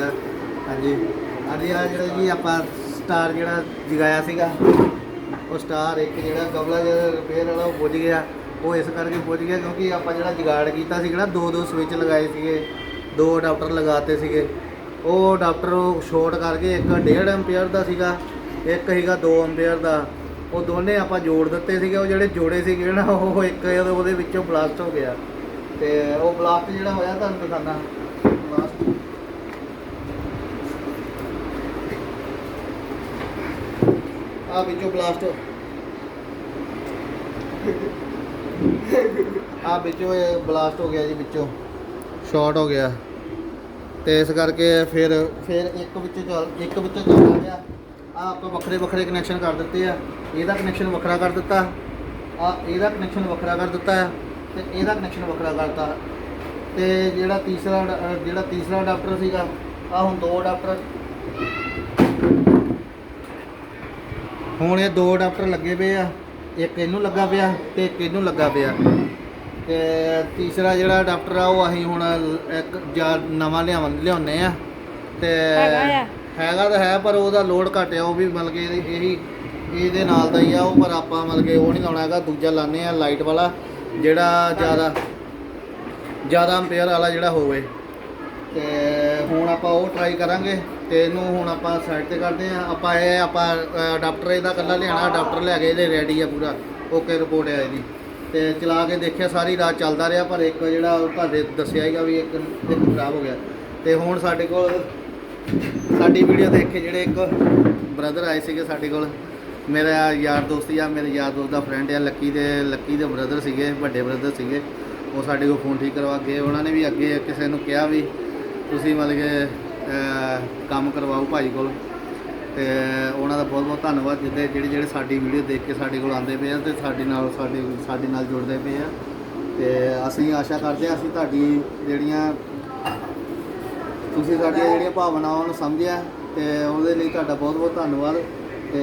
ਹਾਂਜੀ। ਹਾਂਜੀ ਆ ਜਿਹੜਾ ਜੀ ਆਪਾਂ ਸਟਾਰ ਜਿਹੜਾ ਜਗਾਇਆ ਸੀਗਾ, ਉਹ ਸਟਾਰ ਇੱਕ ਜਿਹੜਾ ਕਬਲਾ ਜਿਹੜਾ ਰਿਪੇਅਰ ਵਾਲਾ ਉਹ ਬੁੱਝ ਗਿਆ। ਉਹ ਇਸ ਕਰਕੇ ਬੁੱਝ ਗਿਆ ਕਿਉਂਕਿ ਆਪਾਂ ਜਿਹੜਾ ਜਗਾੜ ਕੀਤਾ ਸੀ ਜਿਹੜਾ ਦੋ ਦੋ ਸਵਿਚ ਲਗਾਏ ਸੀਗੇ, ਦੋ ਅਡਾਪਟਰ ਲਗਾਤੇ ਸੀਗੇ। ਉਹ ਅਡਾਪਟਰ ਸ਼ਾਰਟ ਕਰਕੇ ਇੱਕ 1.5 ਐਂਪੀਅਰ ਦਾ ਸੀਗਾ, ਇੱਕ ਸੀਗਾ 2 ਐਂਪੀਅਰ ਦਾ। ਉਹ ਦੋਨੇ ਆਪਾਂ ਜੋੜ ਦਿੱਤੇ ਸੀਗੇ, ਉਹ ਜਿਹੜੇ ਜੋੜੇ ਸੀਗੇ ਨਾ, ਉਹ ਇੱਕ ਉਹਦੇ- ਉਹਦੇ ਵਿੱਚੋਂ ਬਲਾਸਟ ਹੋ ਗਿਆ। ਤੇ ਉਹ ਬਲਾਸਟ ਜਿਹੜਾ ਹੋਇਆ ਤੁਹਾਨੂੰ ਦਿਖਾਣਾ ਬਲਾਸਟ ਆ ਵਿੱਚੋਂ ਬਲਾਸਟ ਆ ਵਿੱਚੋਂ ਇਹ ਬਲਾਸਟ ਹੋ ਗਿਆ ਜੀ ਵਿੱਚੋਂ। ਸ਼ਾਰਟ ਹੋ ਗਿਆ। ਤੇ ਇਸ ਕਰਕੇ ਫਿਰ ਫਿਰ ਇੱਕ ਵਿੱਚੋਂ ਚੱਲ, ਇੱਕ ਵਿੱਚੋਂ ਚੱਲ ਗਿਆ। ਆ ਆਪਾਂ ਵੱਖਰੇ ਵੱਖਰੇ ਕਨੈਕਸ਼ਨ ਕਰ ਦਿੱਤੇ ਆ। ਇਹਦਾ ਕਨੈਕਸ਼ਨ ਵੱਖਰਾ ਕਰ ਦਿੱਤਾ। ਆ ਇਹਦਾ ਕਨੈਕਸ਼ਨ ਵੱਖਰਾ ਕਰ ਦਿੱਤਾ ਆ ਤੇ ਇਹਦਾ ਕਨੈਕਸ਼ਨ ਵੱਖਰਾ ਕਰਤਾ ਤੇ ਜਿਹੜਾ ਤੀਸਰਾ ਅਡਾ- ਜਿਹੜਾ ਤੀਸਰਾ ਅਡਾਪਟਰ ਸੀਗਾ, ਆ ਹੁਣ ਦੋ ਅਡਾਪਟਰ ਹੁਣ ਇਹ ਦੋ ਅਡਾਪਟਰ ਲੱਗੇ ਪਏ ਆ ਇੱਕ ਇਹਨੂੰ ਲੱਗਾ ਪਿਆ ਤੇ ਇੱਕ ਇਹਨੂੰ ਲੱਗਾ ਪਿਆ। ਤੇ ਤੀਸਰਾ ਜਿਹੜਾ ਅਡਾਪਟਰ ਆ ਉਹ ਅਸੀਂ ਹੁਣ ਇੱਕ ਜਾਂ ਨਵਾਂ ਲਿਆਵਣ ਲਿਆਉਨੇ ਆ। ਤੇ ਹੈਗਾ ਤਾਂ ਹੈ ਪਰ ਉਹਦਾ ਲੋਡ ਘਟਿਆ ਉਹ ਵੀ ਮਤਲਬ ਕਿ ਇਹੀ ਇਹਦੇ ਨਾਲ ਦਾ ਹੀ ਆ ਉਹ ਪਰ ਆਪਾਂ ਮਤਲਬ ਕਿ ਉਹ ਨਹੀਂ ਲਾਉਣਾ ਹੈਗਾ। ਦੂਜਾ ਲਾਣੇ ਆ ਲਾਈਟ ਵਾਲਾ ਜਿਹੜਾ ਜ਼ਿਆਦਾ ਜ਼ਿਆਦਾ ਐਂਪੀਅਰ ਵਾਲਾ ਜਿਹੜਾ ਹੋਵੇ। ਤੇ ਹੁਣ ਆਪਾਂ ਉਹ ਟਰਾਈ ਕਰਾਂਗੇ ਤੇ ਇਹਨੂੰ ਹੁਣ ਆਪਾਂ ਸਾਈਡ ਤੇ ਕਰਦੇ ਆ ਆਪਾਂ ਇਹ, ਆਪਾਂ ਅਡਾਪਟਰ ਇਹਦਾ ਕੱਲਾ ਲਿਆਣਾ ਅਡਾਪਟਰ ਲੈ ਕੇ ਇਹਦੇ ਰੈਡੀ ਆ ਪੂਰਾ। ਓਕੇ ਰਿਪੋਰਟ ਆ ਇਹਦੀ। ਤੇ ਚਲਾ ਕੇ ਦੇਖਿਆ, ਸਾਰੀ ਰਾਤ ਚੱਲਦਾ ਰਿਹਾ, ਪਰ ਇੱਕ ਜਿਹੜਾ ਤੁਹਾਡੇ ਦੱਸਿਆ ਹੈਗਾ ਵੀ ਇੱਕ ਇੱਕ ਖਰਾਬ ਹੋ ਗਿਆ। ਤੇ ਹੁਣ ਸਾਡੇ ਕੋਲ, ਸਾਡੀ ਵੀਡੀਓ ਦੇਖ ਕੇ ਜਿਹੜੇ ਇੱਕ ਬ੍ਰਦਰ ਆਏ ਸੀਗੇ ਸਾਡੇ ਕੋਲ, ਮੇਰਾ ਯਾਰ ਦੋਸਤ ਆ ਮੇਰੇ ਯਾਰ ਦੋਸਤ ਦਾ ਫਰੈਂਡ ਆ ਲੱਕੀ ਦੇ ਲੱਕੀ ਦੇ ਬ੍ਰਦਰ ਸੀਗੇ, ਵੱਡੇ ਬ੍ਰਦਰ ਸੀਗੇ, ਉਹ ਸਾਡੇ ਕੋਲ ਫੋਨ ਠੀਕ ਕਰਵਾ ਕੇ, ਉਹਨਾਂ ਨੇ ਵੀ ਅੱਗੇ ਕਿਸੇ ਨੂੰ ਕਿਹਾ ਵੀ ਤੁਸੀਂ ਮਤਲਬ ਕਿ ਕੰਮ ਕਰਵਾਓ ਭਾਈ ਕੋਲ। ਤੇ ਉਹਨਾਂ ਦਾ ਬਹੁਤ ਬਹੁਤ ਧੰਨਵਾਦ, ਜਿੱਦੇ ਜਿਹੜੇ ਜਿਹੜੇ ਸਾਡੀ ਵੀਡੀਓ ਦੇਖ ਕੇ ਸਾਡੇ ਕੋਲ ਆਉਂਦੇ ਪਏ ਆ ਤੇ ਸਾਡੇ ਨਾਲ ਸਾਡੇ ਸਾਡੇ ਨਾਲ ਜੁੜਦੇ ਪਏ ਆ। ਤੇ ਅਸੀਂ ਆਸ਼ਾ ਕਰਦੇ ਆ, ਅਸੀਂ ਤੁਹਾਡੀ ਜਿਹੜੀਆਂ, ਤੁਸੀਂ ਸਾਡੀਆਂ ਜਿਹੜੀਆਂ ਭਾਵਨਾਵਾਂ ਨੂੰ ਸਮਝਿਆ ਤੇ ਉਹਦੇ ਲਈ ਤੁਹਾਡਾ ਬਹੁਤ ਬਹੁਤ ਧੰਨਵਾਦ। ਤੇ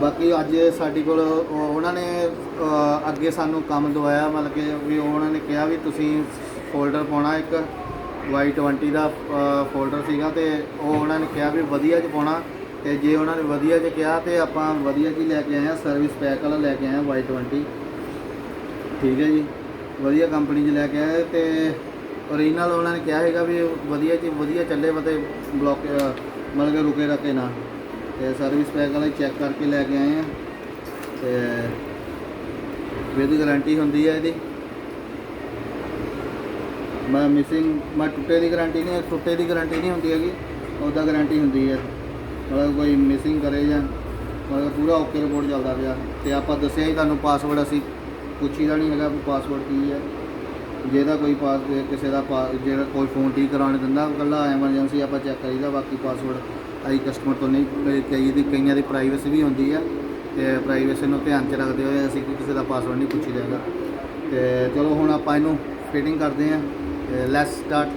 ਬਾਕੀ ਅੱਜ ਸਾਡੇ ਕੋਲ ਉਹਨਾਂ ਨੇ ਅੱਗੇ ਸਾਨੂੰ ਕੰਮ ਦਵਾਇਆ, ਮਤਲਬ ਕਿ ਵੀ ਉਹਨਾਂ ਨੇ ਕਿਹਾ ਵੀ ਤੁਸੀਂ ਫੋਲਡਰ ਪਾਉਣਾ, ਇੱਕ Y20 ਦਾ ਫੋਲਡਰ ਸੀਗਾ ਤੇ ਉਹ ਉਹਨਾਂ ਨੇ ਕਿਹਾ ਵੀ ਵਧੀਆ ਚ ਪਾਉਣਾ ਤੇ ਜੇ ਉਹਨਾਂ ਨੇ ਵਧੀਆ ਚ ਕਿਹਾ ਤੇ ਆਪਾਂ ਵਧੀਆ ਚ ਲੈ ਕੇ ਆਏ ਆ ਸਰਵਿਸ ਪੈਕ ਵਾਲਾ ਲੈ ਕੇ ਆਏ ਆ Y20 ਠੀਕ ਹੈ ਜੀ, ਵਧੀਆ ਕੰਪਨੀ 'ਚ ਲੈ ਕੇ ਆਏ ਤੇ ਓਰੀਜਨਲ ਉਹਨਾਂ ਨੇ ਕਿਹਾ ਹੈਗਾ ਵੀ ਵਧੀਆ ਚ ਵਧੀਆ ਚੱਲੇ ਮਤੇ ਬਲੌਕ ਮਤਲਬ ਕਿ ਰੁਕੇ ਰੱਖੇ ਨਾ। ਤੇ ਸਰਵਿਸ ਪੈਕ ਵਾਲਾ ਚੈੱਕ ਕਰਕੇ ਲੈ ਕੇ ਆਏ ਆ ਤੇ ਵਿਦ ਗਾਰੰਟੀ ਹੁੰਦੀ ਹੈ ਇਹਦੀ। ਮੈਂ ਮਿਸਿੰਗ ਮੈਂ ਟੁੱਟੇ ਦੀ ਗਾਰੰਟੀ ਨਹੀਂ, ਟੁੱਟੇ ਦੀ ਗਾਰੰਟੀ ਨਹੀਂ ਹੁੰਦੀ ਹੈਗੀ। ਉਹਦਾ ਗਾਰੰਟੀ ਹੁੰਦੀ ਹੈ। ਮਤਲਬ ਕੋਈ ਮਿਸਿੰਗ ਕਰੇ ਜਾਂ ਮਤਲਬ ਪੂਰਾ ਓਕੇ ਰਿਪੋਰਟ ਚੱਲਦਾ ਪਿਆ। ਤੇ ਆਪਾਂ ਦੱਸਿਆ ਹੀ ਤੁਹਾਨੂੰ ਪਾਸਵਰਡ ਅਸੀਂ ਪੁੱਛੀਦਾ ਨਹੀਂ ਹੈਗਾ ਪਾਸਵਰਡ ਕੀ ਹੈ। ਜਿਹਦਾ ਕੋਈ ਪਾਸ ਕਿਸੇ ਦਾ ਪਾ- ਜਿਹੜਾ ਕੋਈ ਫੋਨ ਠੀਕ ਕਰਾਉਣ ਦਿੰਦਾ, ਇਕੱਲਾ ਐਮਰਜੈਂਸੀ ਆਪਾਂ ਚੈੱਕ ਕਰੀਦਾ, ਬਾਕੀ ਪਾਸਵਰਡ ਅਸੀਂ ਕਸਟਮਰ ਤੋਂ ਨਹੀਂ ਕਈ- ਦੀ ਕਈਆਂ ਦੀ ਪ੍ਰਾਈਵੇਸੀ ਵੀ ਹੁੰਦੀ ਹੈ ਤੇ ਪ੍ਰਾਈਵੇਸੀ ਨੂੰ ਧਿਆਨ 'ਚ ਰੱਖਦੇ ਹੋਏ ਅਸੀਂ ਕਿਸੇ ਦਾ ਪਾਸਵਰਡ ਨਹੀਂ ਪੁੱਛੀਦਾ ਹੈਗਾ। ਤੇ ਚਲੋ ਹੁਣ ਆਪਾਂ ਇਹਨੂੰ ਫਿਟਿੰਗ ਕਰਦੇ ਹਾਂ। Uh, let's start